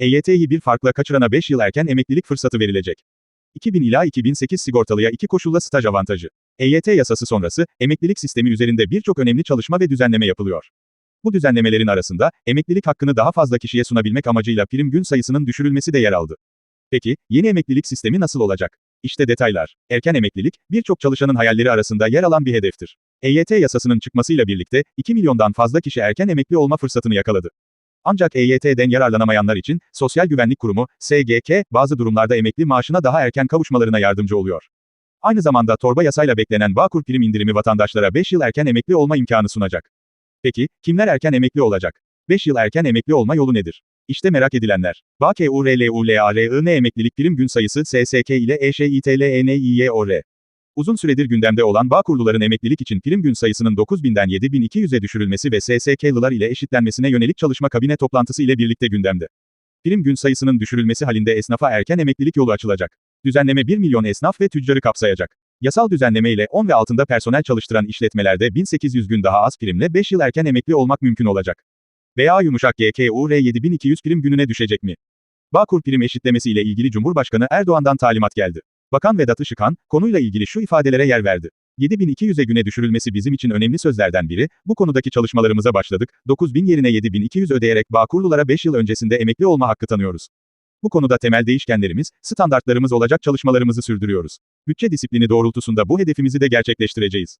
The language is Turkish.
EYT'yi bir farkla kaçırana 5 yıl erken emeklilik fırsatı verilecek. 2000 ila 2008 sigortalıya iki koşulla staj avantajı. EYT yasası sonrası, emeklilik sistemi üzerinde birçok önemli çalışma ve düzenleme yapılıyor. Bu düzenlemelerin arasında, emeklilik hakkını daha fazla kişiye sunabilmek amacıyla prim gün sayısının düşürülmesi de yer aldı. Peki, yeni emeklilik sistemi nasıl olacak? İşte detaylar. Erken emeklilik, birçok çalışanın hayalleri arasında yer alan bir hedeftir. EYT yasasının çıkmasıyla birlikte, 2 milyondan fazla kişi erken emekli olma fırsatını yakaladı. Ancak EYT'den yararlanamayanlar için, Sosyal Güvenlik Kurumu, SGK, bazı durumlarda emekli maaşına daha erken kavuşmalarına yardımcı oluyor. Aynı zamanda torba yasayla beklenen Bağkur prim indirimi vatandaşlara 5 yıl erken emekli olma imkanı sunacak. Peki, kimler erken emekli olacak? 5 yıl erken emekli olma yolu nedir? İşte merak edilenler. BAKURLULARIN emeklilik prim gün sayısı SSK ile E EŞİTLENİYOR. Uzun süredir gündemde olan Bağkurluların emeklilik için prim gün sayısının 9000'den 7200'e düşürülmesi ve SSK'lılar ile eşitlenmesine yönelik çalışma kabine toplantısı ile birlikte gündemde. Prim gün sayısının düşürülmesi halinde esnafa erken emeklilik yolu açılacak. Düzenleme 1 milyon esnaf ve tüccarı kapsayacak. Yasal düzenleme ile 10 ve altında personel çalıştıran işletmelerde 1800 gün daha az primle 5 yıl erken emekli olmak mümkün olacak. Veya yumuşak GKUR 7200 prim gününe düşecek mi? Bağkur prim eşitlemesi ile ilgili Cumhurbaşkanı Erdoğan'dan talimat geldi. Bakan Vedat Işıkhan, konuyla ilgili şu ifadelere yer verdi. 7200'e güne düşürülmesi bizim için önemli sözlerden biri, bu konudaki çalışmalarımıza başladık, 9000 yerine 7200 ödeyerek Bağkurlulara 5 yıl öncesinde emekli olma hakkı tanıyoruz. Bu konuda temel değişkenlerimiz, standartlarımız olacak çalışmalarımızı sürdürüyoruz. Bütçe disiplini doğrultusunda bu hedefimizi de gerçekleştireceğiz.